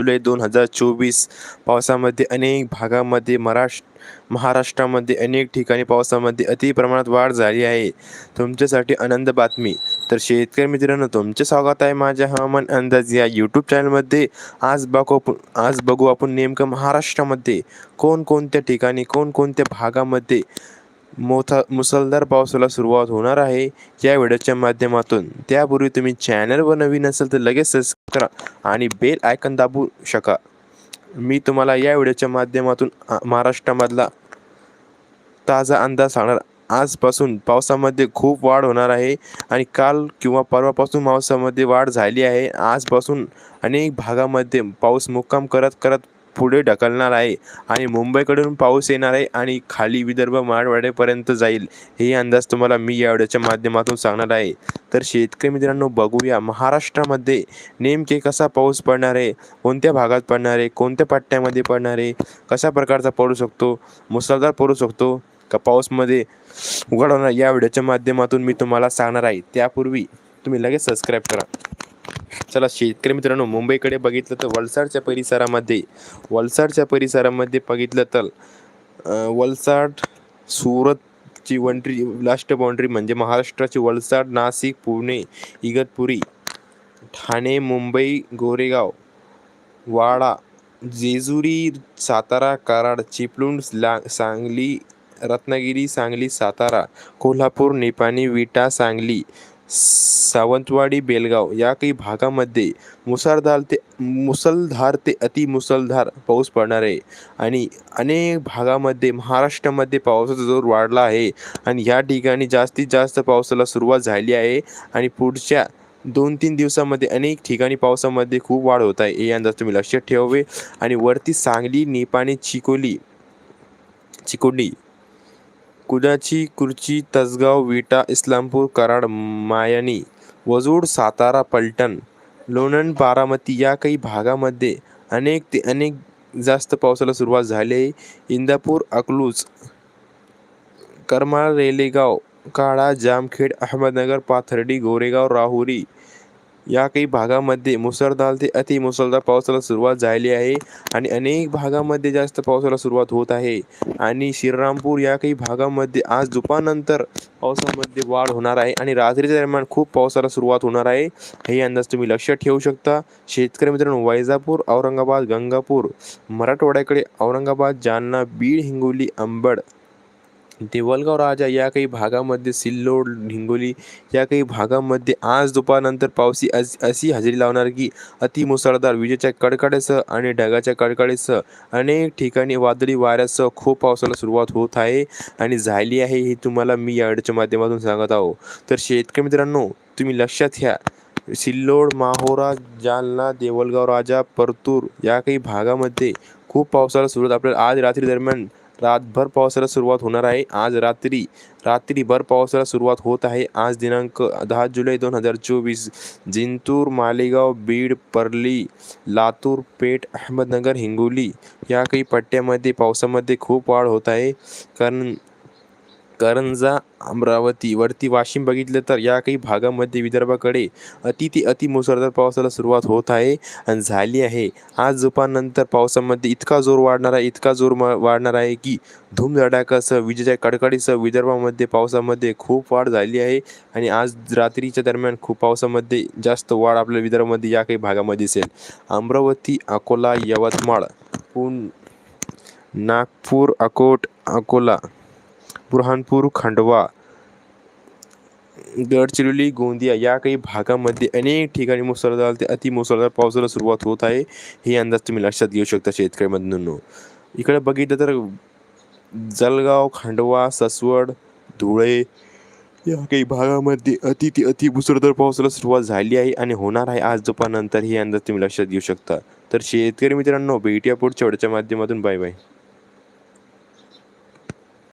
जुलै दोन हजार चोवीस पावसामध्ये अनेक भागामध्ये महाराष्ट्र महाराष्ट्रामध्ये अनेक ठिकाणी पावसामध्ये अति प्रमाणात वाढ झाली आहे. तुमच्यासाठी आनंद बातमी. तर शेतकरी मित्रांनो तुमचे स्वागत आहे माझ्या हवामान अंदाज या यूट्यूब चॅनलमध्ये आज बघू आपण आज बघू आपण नेमकं महाराष्ट्रामध्ये कोणकोणत्या ठिकाणी कोणकोणत्या भागामध्ये मोठा मुसळधार पावसाला सुरुवात होणार आहे या व्हिडिओच्या माध्यमातून. त्यापूर्वी तुम्ही चॅनलवर नवीन असेल तर लगेच सबस्क्राईब करा आणि बेल आयकन दाबू शका. मी तुम्हाला या व्हिडिओच्या माध्यमातून महाराष्ट्रामधला ताजा अंदाज सांगणार. आजपासून पावसामध्ये खूप वाढ होणार आहे आणि काल किंवा परवापासून पावसामध्ये वाढ झाली आहे. आजपासून अनेक भागामध्ये पाऊस मुक्काम करत करत पुढे ढकलणार आहे आणि मुंबईकडून पाऊस येणार आहे आणि खाली विदर्भ मराठवाड्यापर्यंत जाईल. हे अंदाज तुम्हाला मी या व्हिडिओच्या माध्यमातून सांगणार आहे. तर शेतकरी मित्रांनो बघूया महाराष्ट्रामध्ये नेमके कसा पाऊस पडणार आहे कोणत्या भागात पडणार आहे कोणत्या पट्ट्यामध्ये पडणार आहे कशा प्रकारचा पडू शकतो मुसळधार पडू शकतो का पाऊसमध्ये उघडवणार या व्हिडिओच्या माध्यमातून मी तुम्हाला सांगणार आहे. त्यापूर्वी तुम्ही लगेच सबस्क्राईब करा. चला शेतकरी मित्रांनो मुंबईकडे बघितलं तर वलसाडच्या परिसरामध्ये वलसाडच्या परिसरामध्ये बघितलं तर वलसाड सुरतची वंड्री लास्ट बाउंड्री म्हणजे महाराष्ट्राची वलसाड नाशिक पुणे इगतपुरी ठाणे मुंबई गोरेगाव वाडा जेजुरी सातारा कराड चिपळूण ला सांगली रत्नागिरी सांगली सातारा कोल्हापूर निपाणी विटा सांगली सावंतवाडी बेलगाव या काही भागामध्ये मुसळधार ते मुसळधार ते अतिमुसळधार पाऊस पडणार आहे. आणि अनेक भागामध्ये महाराष्ट्रामध्ये पावसाचा जोर वाढला आहे. आणि या ठिकाणी जास्तीत जास्त पावसाला सुरुवात झाली आहे. आणि पुढच्या दोन तीन दिवसामध्ये अनेक ठिकाणी पावसामध्ये खूप वाढ होत आहे. हे अंदाज तुम्ही लक्षात ठेवावे. आणि वरती सांगली निपाणी चिकोली चिकोडी कुडाची कुर्ची तसगाव विटा इस्लामपूर कराड मायानी वजूड सातारा पलटण लोणंद बारामती या काही भागामध्ये अनेक ते अनेक जास्त पावसाला सुरुवात झाली आहे. इंदापूर अकलूज करमाळ रेलेगाव काळा जामखेड अहमदनगर पाथर्डी गोरेगाव राहुरी या काही भागामध्ये मुसळधार ते अति मुसळधार पावसाला सुरुवात झाली आहे आणि अनेक भागामध्ये जास्त पावसाला सुरुवात होत आहे. आणि श्रीरामपूर या काही भागामध्ये आज दुपारनंतर पावसामध्ये वाढ होणार आहे आणि रात्रीच्या दरम्यान खूप पावसाला सुरुवात होणार आहे. हे अंदाज तुम्ही लक्षात ठेवू शकता. शेतकरी मित्रांनो वैजापूर औरंगाबाद गंगापूर मराठवाड्याकडे औरंगाबाद जालना बीड हिंगोली अंबड देवलगाव राजा या काही भागामध्ये सिल्लोड हिंगोली या काही भागामध्ये आज दुपारनंतर पावसी अस अशी हजेरी लावणार की अति मुसळधार विजेच्या कडकड्यासह आणि ढगाच्या कडकडेसह अनेक ठिकाणी वादळी वाऱ्यासह खूप पावसाला सुरुवात होत आहे आणि झाली आहे हे तुम्हाला मी या व्हिडिओच्या माध्यमातून सांगत आहो. तर शेतकरी मित्रांनो तुम्ही लक्षात घ्या सिल्लोड माहोरा जालना देवलगाव राजा परतूर या काही भागामध्ये खूप पावसाला सुरुवात आपल्याला आज रात्री दरम्यान रातभर पावसाला सुरुवात होणार आहे. आज रात्री रात्रीभर पावसाला सुरुवात होत आहे. आज दिनांक दहा जुलै दोन हजार चोवीस जिंतूर मालेगाव बीड परली लातूर पेठ अहमदनगर हिंगोली या काही पट्ट्यामध्ये पावसामध्ये खूप वाढ होत आहे. कारण करंजा अमरावती वरती वाशिम बघितलं तर या काही भागामध्ये विदर्भाकडे अति ते अति मुसळधार पावसाला सुरुवात होत आहे आणि झाली आहे. आज दुपारनंतर पावसामध्ये इतका जोर वाढणार आहे इतका जोर वाढणार आहे की धूमधडाकासह विजेच्या कडकडीसह विदर्भामध्ये पावसामध्ये खूप वाढ झाली आहे आणि आज रात्रीच्या दरम्यान खूप पावसामध्ये जास्त वाढ आपल्या विदर्भामध्ये या काही भागामध्ये दिसेल. अमरावती अकोला यवतमाळ पुण नागपूर अकोट अकोला बुरहानपूर खंडवा गडचिरोली गोंदिया या काही भागामध्ये अनेक ठिकाणी मुसळधार ते अति मुसळधार पावसाला सुरुवात होत आहे. हे अंदाज तुम्ही लक्षात घेऊ शकता शेतकरी बंधूंनो इकडे बघितलं तर जलगाव खांडवा ससवड धुळे या काही भागामध्ये अति ते अति मुसळधार पावसाला सुरुवात झाली आहे आणि होणार आहे आज दुपारनंतर. हे अंदाज तुम्ही लक्षात घेऊ शकता. तर शेतकरी मित्रांनो भेटूया पुढच्या वेळच्या माध्यमातून. Bye bye.